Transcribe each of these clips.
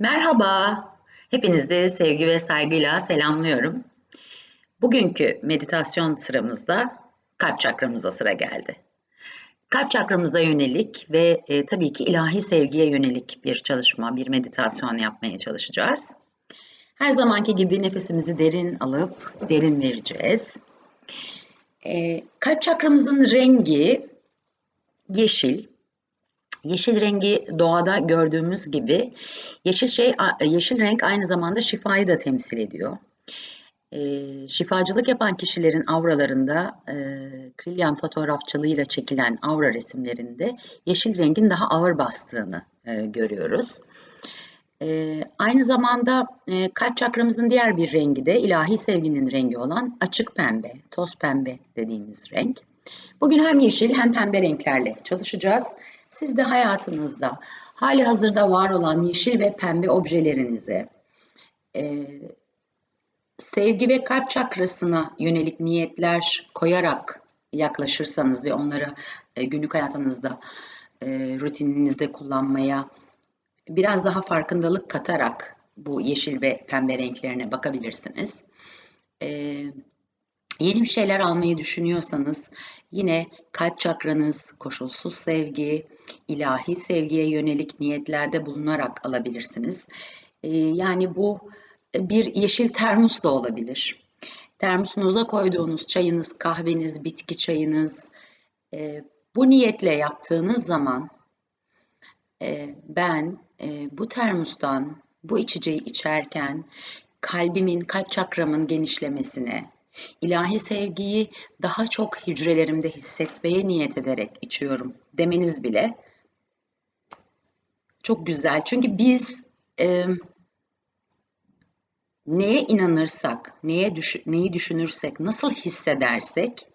Merhaba, hepinizi sevgi ve saygıyla selamlıyorum. Bugünkü meditasyon sıramızda kalp çakramıza sıra geldi. Kalp çakramıza yönelik ve e, tabii ki ilahi sevgiye yönelik bir çalışma, bir meditasyon yapmaya çalışacağız. Her zamanki gibi nefesimizi derin alıp derin vereceğiz. E, kalp çakramızın rengi yeşil, Yeşil rengi doğada gördüğümüz gibi yeşil şey yeşil renk aynı zamanda şifayı da temsil ediyor. E, şifacılık yapan kişilerin avralarında e, Krillian fotoğrafçılığıyla çekilen avra resimlerinde yeşil rengin daha ağır bastığını e, görüyoruz. E, aynı zamanda e, kalp çakramızın diğer bir rengi de ilahi sevginin rengi olan açık pembe, toz pembe dediğimiz renk. Bugün hem yeşil hem pembe renklerle çalışacağız. Siz de hayatınızda hali hazırda var olan yeşil ve pembe objelerinize e, sevgi ve kalp çakrasına yönelik niyetler koyarak yaklaşırsanız ve onları e, günlük hayatınızda e, rutininizde kullanmaya biraz daha farkındalık katarak bu yeşil ve pembe renklerine bakabilirsiniz. E, Yeni bir şeyler almayı düşünüyorsanız yine kalp çakranız, koşulsuz sevgi, ilahi sevgiye yönelik niyetlerde bulunarak alabilirsiniz. Ee, yani bu bir yeşil termos da olabilir. Termosunuza koyduğunuz çayınız, kahveniz, bitki çayınız e, bu niyetle yaptığınız zaman e, ben e, bu termostan bu içeceği içerken kalbimin, kalp çakramın genişlemesine, İlahi sevgiyi daha çok hücrelerimde hissetmeye niyet ederek içiyorum demeniz bile çok güzel. Çünkü biz e, neye inanırsak, neye düş neyi düşünürsek, nasıl hissedersek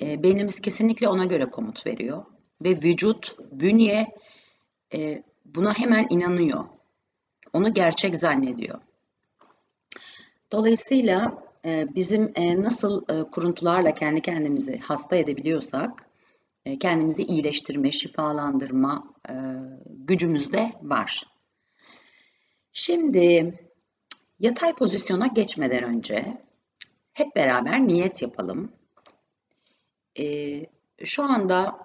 e, beynimiz kesinlikle ona göre komut veriyor. Ve vücut, bünye e, buna hemen inanıyor. Onu gerçek zannediyor. Dolayısıyla bizim e, nasıl e, kuruntularla kendi kendimizi hasta edebiliyorsak e, kendimizi iyileştirme, şifalandırma gücümüz de var. Şimdi yatay pozisyona geçmeden önce hep beraber niyet yapalım. Şu anda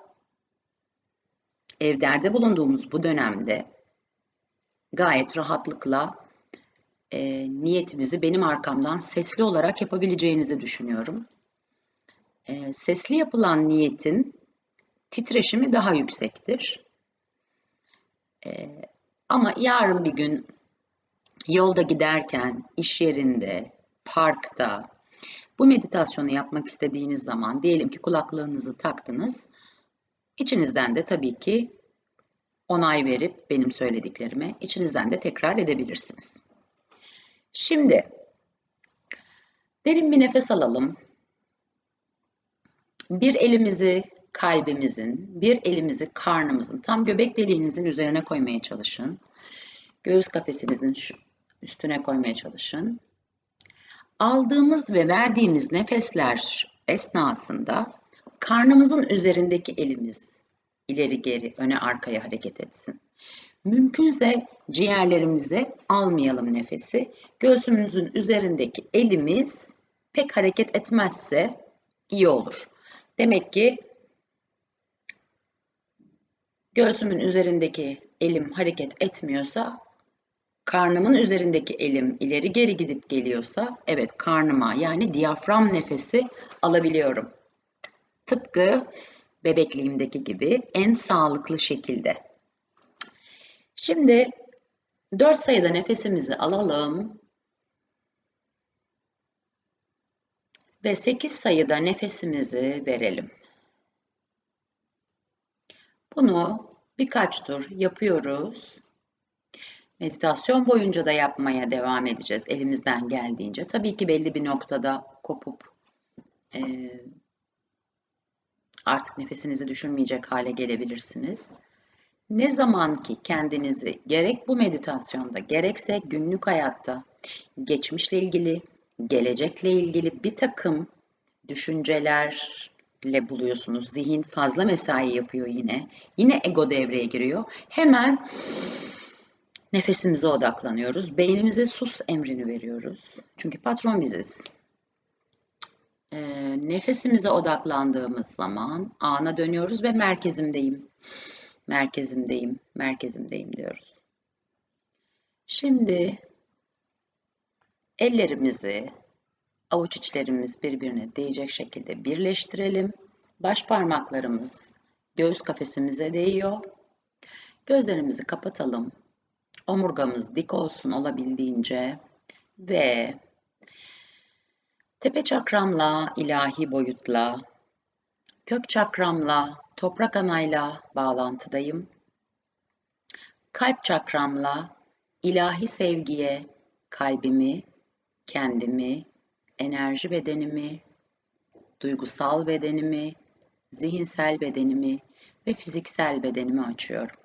evlerde bulunduğumuz bu dönemde gayet rahatlıkla e, niyetimizi benim arkamdan sesli olarak yapabileceğinizi düşünüyorum. E, sesli yapılan niyetin titreşimi daha yüksektir. E, ama yarın bir gün yolda giderken, iş yerinde, parkta bu meditasyonu yapmak istediğiniz zaman diyelim ki kulaklığınızı taktınız. İçinizden de tabii ki onay verip benim söylediklerime içinizden de tekrar edebilirsiniz. Şimdi derin bir nefes alalım. Bir elimizi kalbimizin, bir elimizi karnımızın, tam göbek deliğinizin üzerine koymaya çalışın. Göğüs kafesinizin üstüne koymaya çalışın. Aldığımız ve verdiğimiz nefesler esnasında karnımızın üzerindeki elimiz ileri geri, öne arkaya hareket etsin. Mümkünse ciğerlerimize almayalım nefesi. Göğsümüzün üzerindeki elimiz pek hareket etmezse iyi olur. Demek ki göğsümün üzerindeki elim hareket etmiyorsa, karnımın üzerindeki elim ileri geri gidip geliyorsa, evet karnıma yani diyafram nefesi alabiliyorum. Tıpkı bebekliğimdeki gibi en sağlıklı şekilde. Şimdi 4 sayıda nefesimizi alalım. Ve 8 sayıda nefesimizi verelim. Bunu birkaç tur yapıyoruz. Meditasyon boyunca da yapmaya devam edeceğiz elimizden geldiğince. Tabii ki belli bir noktada kopup e, artık nefesinizi düşünmeyecek hale gelebilirsiniz. Ne zaman ki kendinizi gerek bu meditasyonda gerekse günlük hayatta geçmişle ilgili, gelecekle ilgili bir takım düşüncelerle buluyorsunuz. Zihin fazla mesai yapıyor yine. Yine ego devreye giriyor. Hemen Nefesimize odaklanıyoruz. Beynimize sus emrini veriyoruz. Çünkü patron biziz. E, nefesimize odaklandığımız zaman ana dönüyoruz ve merkezimdeyim. Merkezimdeyim, merkezimdeyim diyoruz. Şimdi ellerimizi avuç içlerimiz birbirine değecek şekilde birleştirelim. Baş parmaklarımız göğüs kafesimize değiyor. Gözlerimizi kapatalım. Omurgamız dik olsun olabildiğince ve tepe çakramla, ilahi boyutla, kök çakramla, toprak anayla bağlantıdayım. Kalp çakramla, ilahi sevgiye kalbimi, kendimi, enerji bedenimi, duygusal bedenimi, zihinsel bedenimi ve fiziksel bedenimi açıyorum.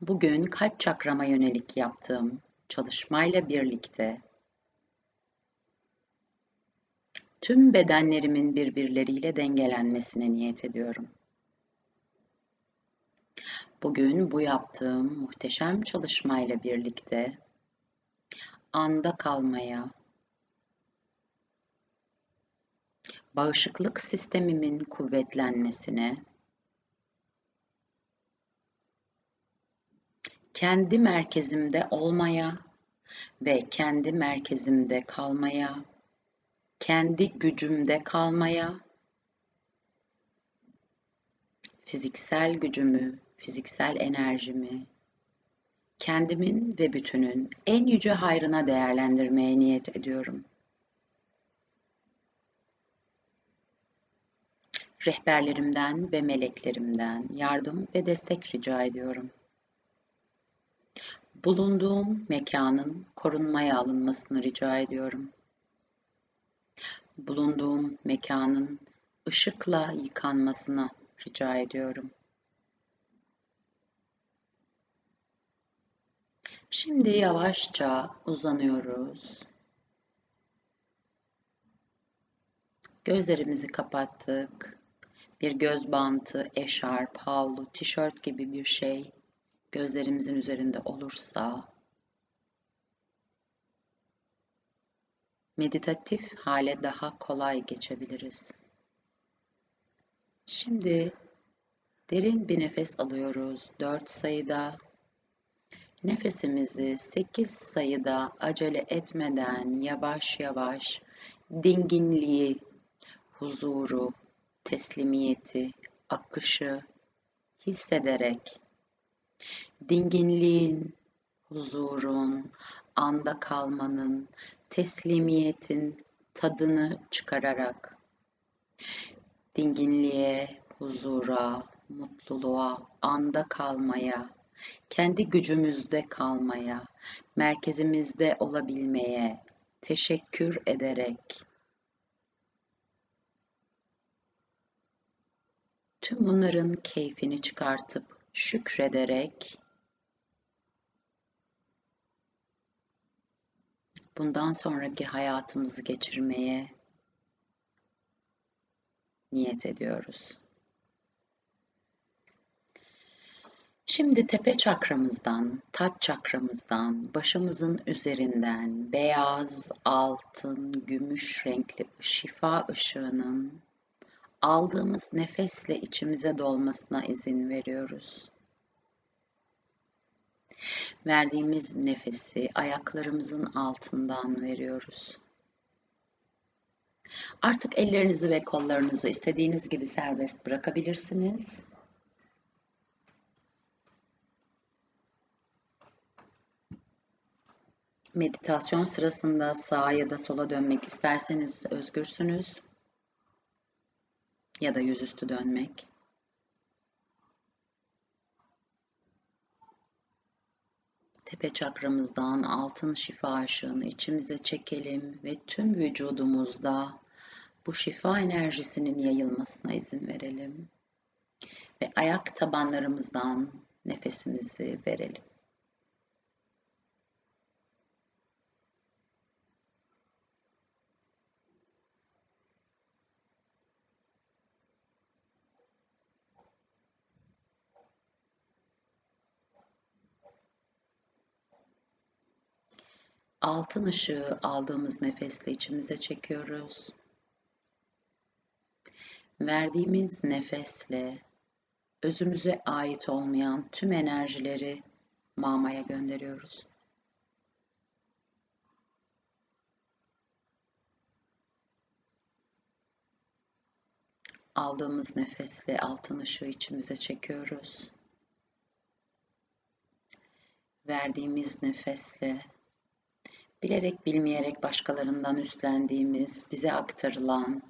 Bugün kalp çakrama yönelik yaptığım çalışmayla birlikte tüm bedenlerimin birbirleriyle dengelenmesine niyet ediyorum. Bugün bu yaptığım muhteşem çalışmayla birlikte anda kalmaya, bağışıklık sistemimin kuvvetlenmesine, kendi merkezimde olmaya ve kendi merkezimde kalmaya, kendi gücümde kalmaya, fiziksel gücümü, fiziksel enerjimi, kendimin ve bütünün en yüce hayrına değerlendirmeye niyet ediyorum.'' rehberlerimden ve meleklerimden yardım ve destek rica ediyorum. Bulunduğum mekanın korunmaya alınmasını rica ediyorum. Bulunduğum mekanın ışıkla yıkanmasına rica ediyorum. Şimdi yavaşça uzanıyoruz. Gözlerimizi kapattık bir göz bantı, eşarp, havlu, tişört gibi bir şey gözlerimizin üzerinde olursa meditatif hale daha kolay geçebiliriz. Şimdi derin bir nefes alıyoruz. 4 sayıda nefesimizi 8 sayıda acele etmeden yavaş yavaş dinginliği, huzuru, teslimiyeti, akışı hissederek dinginliğin, huzurun, anda kalmanın, teslimiyetin tadını çıkararak dinginliğe, huzura, mutluluğa, anda kalmaya, kendi gücümüzde kalmaya, merkezimizde olabilmeye teşekkür ederek Tüm bunların keyfini çıkartıp şükrederek bundan sonraki hayatımızı geçirmeye niyet ediyoruz. Şimdi tepe çakramızdan, taç çakramızdan, başımızın üzerinden beyaz, altın, gümüş renkli şifa ışığının aldığımız nefesle içimize dolmasına izin veriyoruz. Verdiğimiz nefesi ayaklarımızın altından veriyoruz. Artık ellerinizi ve kollarınızı istediğiniz gibi serbest bırakabilirsiniz. Meditasyon sırasında sağa ya da sola dönmek isterseniz özgürsünüz ya da yüzüstü dönmek. Tepe çakramızdan altın şifa ışığını içimize çekelim ve tüm vücudumuzda bu şifa enerjisinin yayılmasına izin verelim. Ve ayak tabanlarımızdan nefesimizi verelim. Altın ışığı aldığımız nefesle içimize çekiyoruz. Verdiğimiz nefesle özümüze ait olmayan tüm enerjileri mamaya gönderiyoruz. Aldığımız nefesle altın ışığı içimize çekiyoruz. Verdiğimiz nefesle bilerek bilmeyerek başkalarından üstlendiğimiz, bize aktarılan,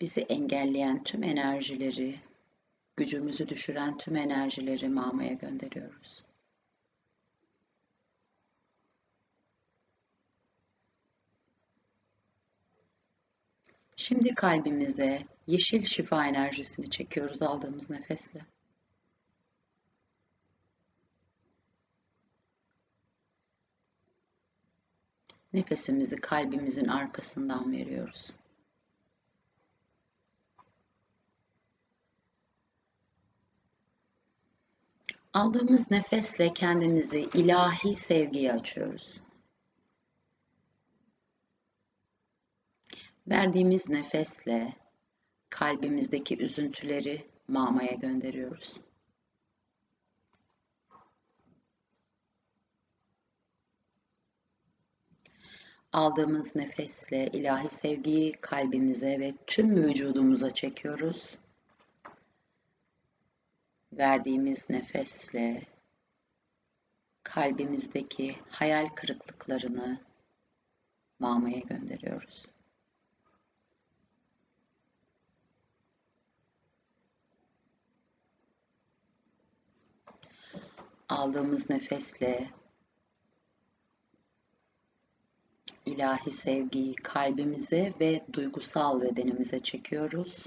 bizi engelleyen tüm enerjileri, gücümüzü düşüren tüm enerjileri mamaya gönderiyoruz. Şimdi kalbimize yeşil şifa enerjisini çekiyoruz aldığımız nefesle. Nefesimizi kalbimizin arkasından veriyoruz. Aldığımız nefesle kendimizi ilahi sevgiye açıyoruz. Verdiğimiz nefesle kalbimizdeki üzüntüleri mamaya gönderiyoruz. Aldığımız nefesle ilahi sevgiyi kalbimize ve tüm vücudumuza çekiyoruz. Verdiğimiz nefesle kalbimizdeki hayal kırıklıklarını mamaya gönderiyoruz. Aldığımız nefesle ilahi sevgiyi kalbimize ve duygusal bedenimize çekiyoruz.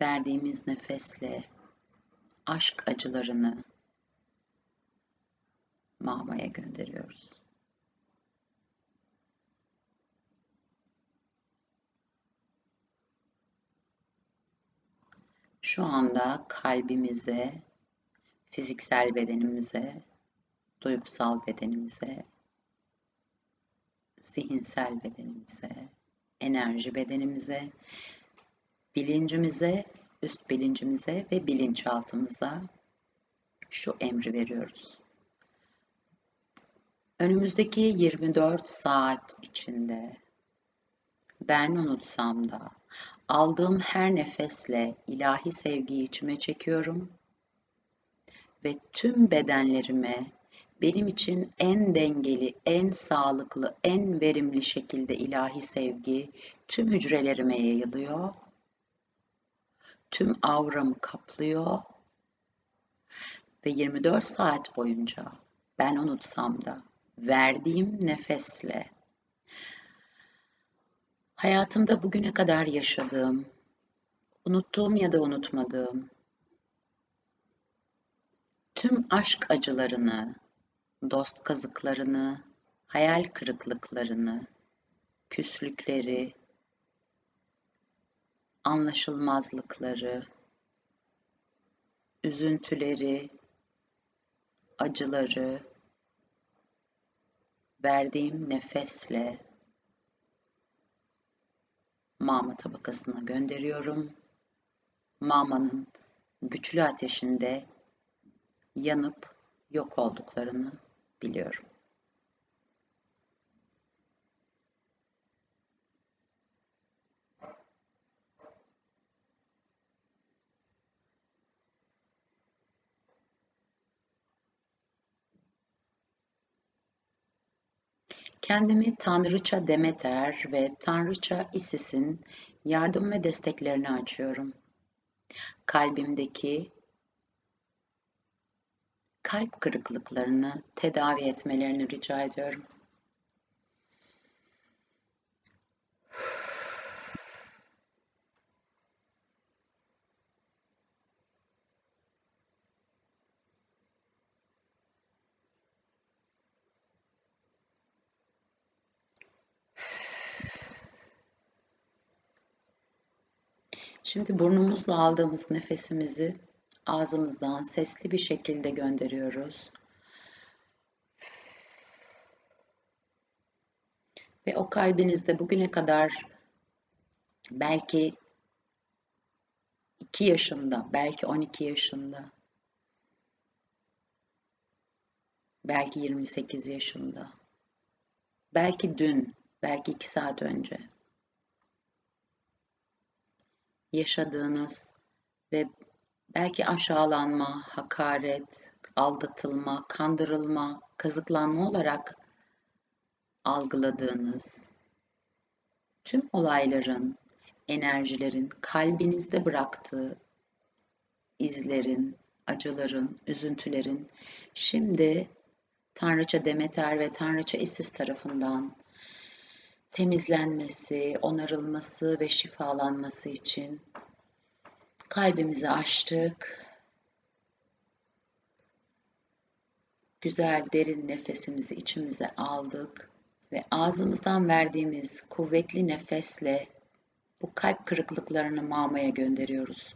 Verdiğimiz nefesle aşk acılarını mamaya gönderiyoruz. Şu anda kalbimize, fiziksel bedenimize, duygusal bedenimize, zihinsel bedenimize, enerji bedenimize, bilincimize, üst bilincimize ve bilinçaltımıza şu emri veriyoruz. Önümüzdeki 24 saat içinde ben unutsam da aldığım her nefesle ilahi sevgiyi içime çekiyorum ve tüm bedenlerime benim için en dengeli, en sağlıklı, en verimli şekilde ilahi sevgi tüm hücrelerime yayılıyor. Tüm avramı kaplıyor ve 24 saat boyunca ben unutsam da verdiğim nefesle hayatımda bugüne kadar yaşadığım, unuttuğum ya da unutmadığım tüm aşk acılarını, dost kazıklarını, hayal kırıklıklarını, küslükleri, anlaşılmazlıkları, üzüntüleri, acıları verdiğim nefesle mama tabakasına gönderiyorum. Mama'nın güçlü ateşinde yanıp yok olduklarını biliyorum. Kendimi Tanrıça Demeter ve Tanrıça Isis'in yardım ve desteklerini açıyorum. Kalbimdeki kalp kırıklıklarını tedavi etmelerini rica ediyorum. Şimdi burnumuzla aldığımız nefesimizi ağzımızdan sesli bir şekilde gönderiyoruz. Ve o kalbinizde bugüne kadar belki 2 yaşında, belki 12 yaşında, belki 28 yaşında, belki dün, belki 2 saat önce yaşadığınız ve belki aşağılanma, hakaret, aldatılma, kandırılma, kazıklanma olarak algıladığınız tüm olayların, enerjilerin kalbinizde bıraktığı izlerin, acıların, üzüntülerin şimdi Tanrıça Demeter ve Tanrıça Isis tarafından temizlenmesi, onarılması ve şifalanması için kalbimizi açtık. Güzel derin nefesimizi içimize aldık ve ağzımızdan verdiğimiz kuvvetli nefesle bu kalp kırıklıklarını mamaya gönderiyoruz.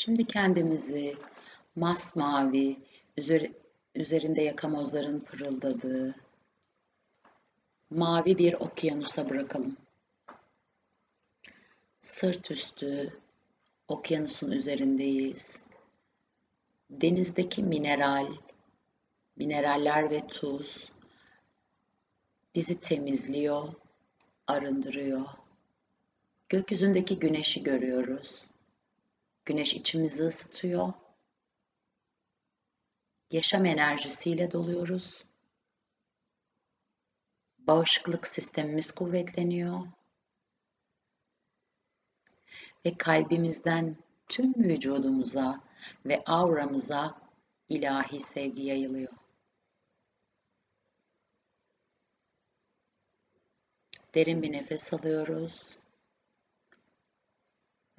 Şimdi kendimizi masmavi, üzeri, üzerinde yakamozların pırıldadığı mavi bir okyanusa bırakalım. Sırt üstü okyanusun üzerindeyiz. Denizdeki mineral, mineraller ve tuz bizi temizliyor, arındırıyor. Gökyüzündeki güneşi görüyoruz. Güneş içimizi ısıtıyor. Yaşam enerjisiyle doluyoruz. Bağışıklık sistemimiz kuvvetleniyor. Ve kalbimizden tüm vücudumuza ve auramıza ilahi sevgi yayılıyor. Derin bir nefes alıyoruz.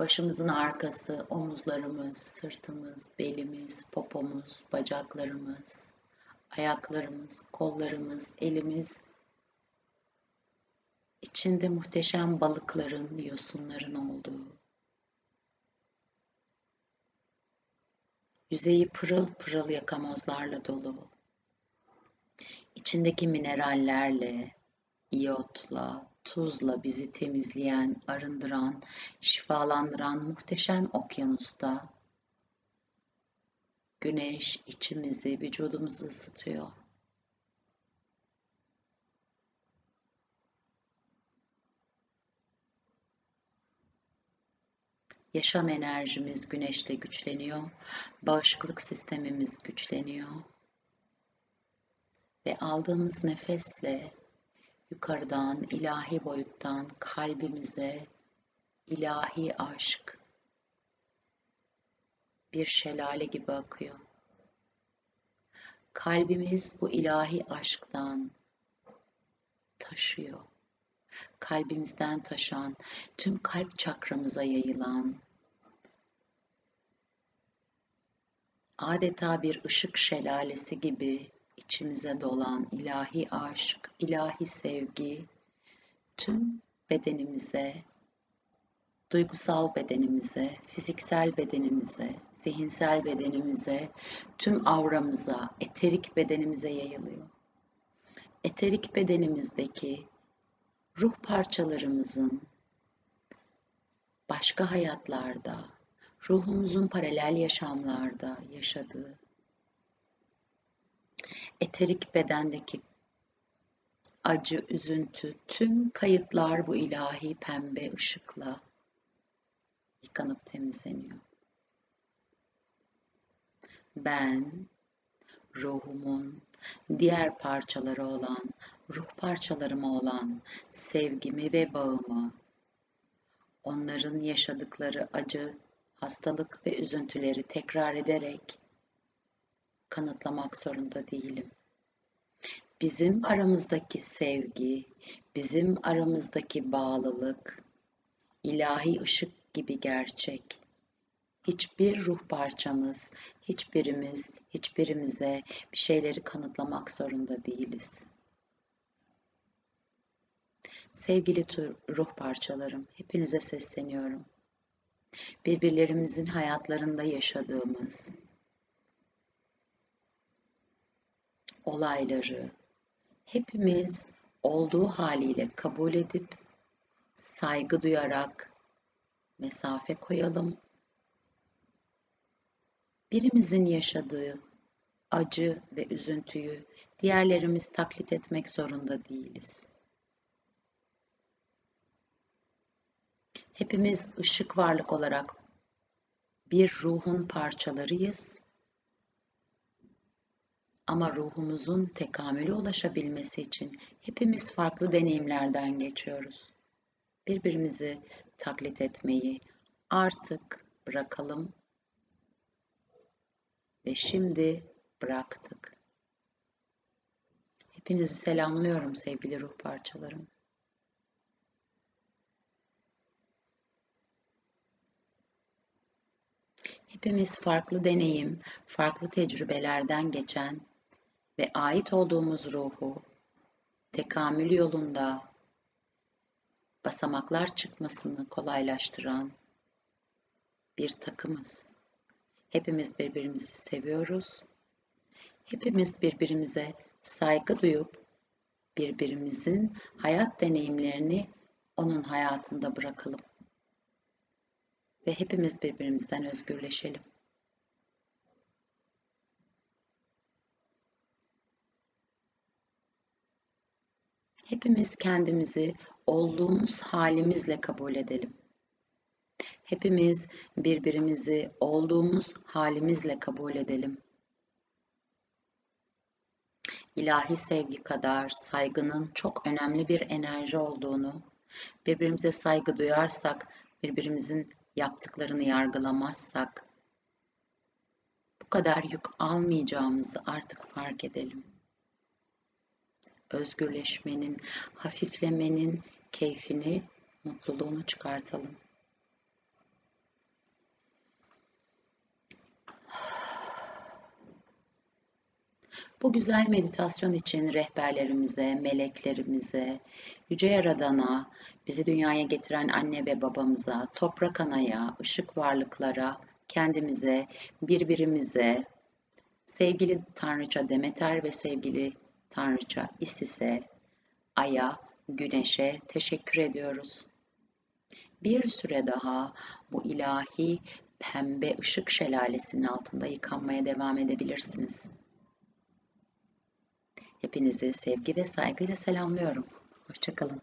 Başımızın arkası, omuzlarımız, sırtımız, belimiz, popomuz, bacaklarımız, ayaklarımız, kollarımız, elimiz içinde muhteşem balıkların, yosunların olduğu, yüzeyi pırıl pırıl yakamozlarla dolu, içindeki minerallerle, iyotla, tuzla bizi temizleyen, arındıran, şifalandıran muhteşem okyanusta güneş içimizi, vücudumuzu ısıtıyor. Yaşam enerjimiz güneşle güçleniyor. Bağışıklık sistemimiz güçleniyor. Ve aldığımız nefesle yukarıdan, ilahi boyuttan kalbimize ilahi aşk bir şelale gibi akıyor. Kalbimiz bu ilahi aşktan taşıyor. Kalbimizden taşan, tüm kalp çakramıza yayılan, adeta bir ışık şelalesi gibi içimize dolan ilahi aşk, ilahi sevgi tüm bedenimize, duygusal bedenimize, fiziksel bedenimize, zihinsel bedenimize, tüm avramıza, eterik bedenimize yayılıyor. Eterik bedenimizdeki ruh parçalarımızın başka hayatlarda, ruhumuzun paralel yaşamlarda yaşadığı eterik bedendeki acı, üzüntü, tüm kayıtlar bu ilahi pembe ışıkla yıkanıp temizleniyor. Ben ruhumun diğer parçaları olan, ruh parçalarıma olan sevgimi ve bağımı, onların yaşadıkları acı, hastalık ve üzüntüleri tekrar ederek kanıtlamak zorunda değilim. Bizim aramızdaki sevgi, bizim aramızdaki bağlılık, ilahi ışık gibi gerçek. Hiçbir ruh parçamız, hiçbirimiz, hiçbirimize bir şeyleri kanıtlamak zorunda değiliz. Sevgili ruh parçalarım, hepinize sesleniyorum. Birbirlerimizin hayatlarında yaşadığımız olayları hepimiz olduğu haliyle kabul edip saygı duyarak mesafe koyalım. Birimizin yaşadığı acı ve üzüntüyü diğerlerimiz taklit etmek zorunda değiliz. Hepimiz ışık varlık olarak bir ruhun parçalarıyız. Ama ruhumuzun tekamülü ulaşabilmesi için hepimiz farklı deneyimlerden geçiyoruz. Birbirimizi taklit etmeyi artık bırakalım ve şimdi bıraktık. Hepinizi selamlıyorum sevgili ruh parçalarım. Hepimiz farklı deneyim, farklı tecrübelerden geçen ve ait olduğumuz ruhu tekamül yolunda basamaklar çıkmasını kolaylaştıran bir takımız. Hepimiz birbirimizi seviyoruz. Hepimiz birbirimize saygı duyup birbirimizin hayat deneyimlerini onun hayatında bırakalım ve hepimiz birbirimizden özgürleşelim. Hepimiz kendimizi olduğumuz halimizle kabul edelim. Hepimiz birbirimizi olduğumuz halimizle kabul edelim. İlahi sevgi kadar saygının çok önemli bir enerji olduğunu, birbirimize saygı duyarsak, birbirimizin yaptıklarını yargılamazsak bu kadar yük almayacağımızı artık fark edelim. Özgürleşmenin, hafiflemenin keyfini, mutluluğunu çıkartalım. Bu güzel meditasyon için rehberlerimize, meleklerimize, Yüce Yaradan'a, bizi dünyaya getiren anne ve babamıza, toprak anaya, ışık varlıklara, kendimize, birbirimize, sevgili Tanrıça Demeter ve sevgili Tanrıça Isis'e, Ay'a, Güneş'e teşekkür ediyoruz. Bir süre daha bu ilahi pembe ışık şelalesinin altında yıkanmaya devam edebilirsiniz. Hepinizi sevgi ve saygıyla selamlıyorum. Hoşçakalın.